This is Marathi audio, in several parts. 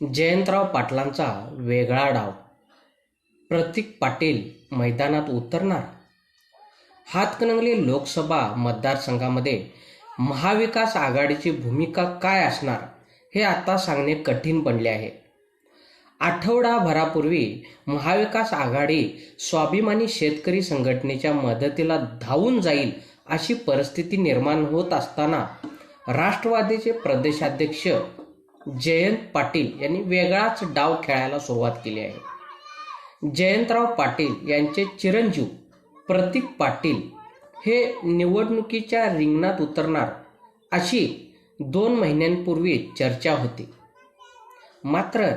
जयंतराव पाटलांचा वेगळा डाव. प्रतीक पाटील मैदानात उतरणार? हातकणंगले लोकसभा मतदारसंघामध्ये महाविकास आघाडीची भूमिका काय असणार हे आता सांगणे कठीण बनले आहे. आठवडाभरापूर्वी महाविकास आघाडी स्वाभिमानी शेतकरी संघटनेच्या मदतीला धावून जाईल अशी परिस्थिती निर्माण होत असताना राष्ट्रवादीचे प्रदेशाध्यक्ष जयंत पाटील यांनी वेगळाच डाव खेळायला सुरुवात केली आहे. जयंतराव पाटील यांचे चिरंजीव प्रतीक पाटील हे निवडणुकीच्या रिंगणात उतरणार अशी दोन महिन्यांपूर्वी चर्चा होती. मात्र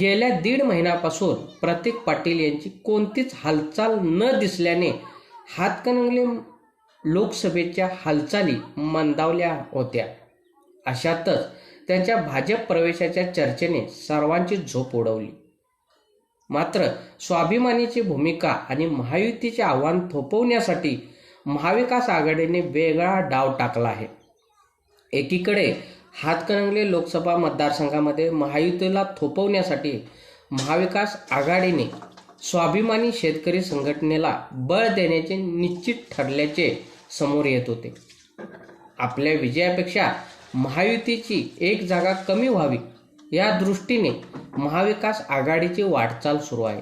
गेल्या दीड महिन्यापासून प्रतीक पाटील यांची कोणतीच हालचाल न दिसल्याने हातकणंगले लोकसभेच्या हालचाली मंदावल्या होत्या. अशातच त्यांच्या भाजप प्रवेशाच्या चर्चेने सर्वांची झोप उडवली. मात्र स्वाभिमानीची भूमिका आणि महायुतीचे आव्हान थोपवण्यासाठी महाविकास आघाडीने वेगळा डाव टाकला आहे. एकीकडे हातकणंगले लोकसभा मतदारसंघामध्ये महायुतीला थोपवण्यासाठी महाविकास आघाडीने स्वाभिमानी शेतकरी संघटनेला बळ देण्याचे निश्चित ठरल्याचे समोर येत होते. आपल्या विजयापेक्षा महायुतीची एक जागा कमी व्हावी या दृष्टीने महाविकास आघाडीची वाटचाल सुरू आहे.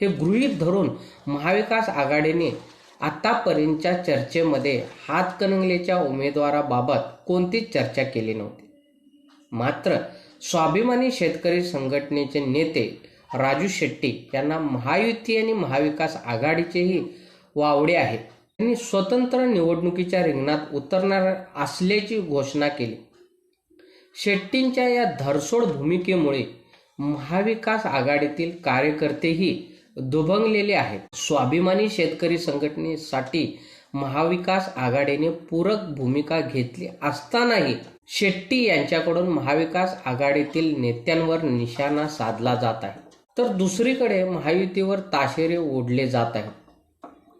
हे गृहीत धरून महाविकास आघाडीने आतापर्यंतच्या चर्चेमध्ये हातकणंगलेच्या उमेदवाराबाबत कोणतीच चर्चा केली नव्हती. मात्र स्वाभिमानी शेतकरी संघटनेचे नेते राजू शेट्टी यांना महायुती आणि महाविकास आघाडीचेही वावडे आहेत. त्यांनी स्वतंत्र निवडणुकीच्या रिंगणात उतरणार असल्याची घोषणा केली. शेट्टींच्या या धरसोड भूमिकेमुळे महाविकास आघाडीतील कार्यकर्तेही दुभंगलेले आहेत. स्वाभिमानी शेतकरी संघटनेसाठी महाविकास आघाडीने पूरक भूमिका घेतली असतानाही शेट्टी यांच्याकडून महाविकास आघाडीतील नेत्यांवर निशाणा साधला जात आहे. तर दुसरीकडे महायुतीवर ताशेरे ओढले जात आहेत.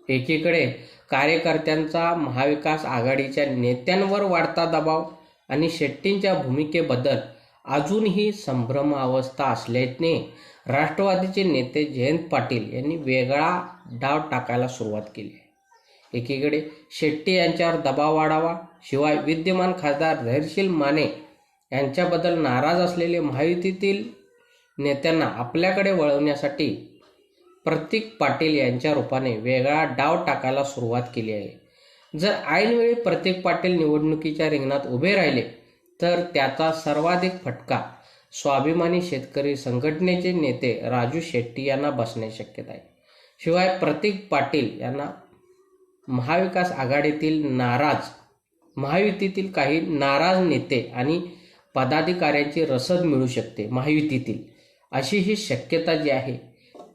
एकीकडे कार्यकर्त्यांचा महाविकास आघाडीच्या नेत्यांवर वाढता दबाव आणि शेट्टींच्या भूमिकेबद्दल अजूनही संभ्रम अवस्था असल्याने राष्ट्रवादीचे नेते जयंत पाटील यांनी वेगळा डाव टाकायला सुरुवात केली. आहे एकीकडे शेट्टी यांच्यावर दबाव वाढावा शिवाय विद्यमान खासदार धैर्यशील माने यांच्याबद्दल नाराज असलेले महायुतीतील नेत्यांना आपल्याकडे वळवण्यासाठी प्रतीक पाटील यांच्या रूपाने वेगळा डाव टाकायला सुरुवात केली आहे. जर ऐनवेळी प्रतीक पाटील निवडणुकीच्या रिंगणात उभे राहिले तर त्याचा सर्वाधिक फटका स्वाभिमानी शेतकरी संघटनेचे नेते राजू शेट्टी यांना बसण्याची शक्यता आहे. शिवाय प्रतीक पाटील यांना महाविकास आघाडीतील नाराज महायुतीतील काही नाराज नेते आणि पदाधिकाऱ्यांची रसद मिळू शकते महायुतीतील अशी ही शक्यता जी आहे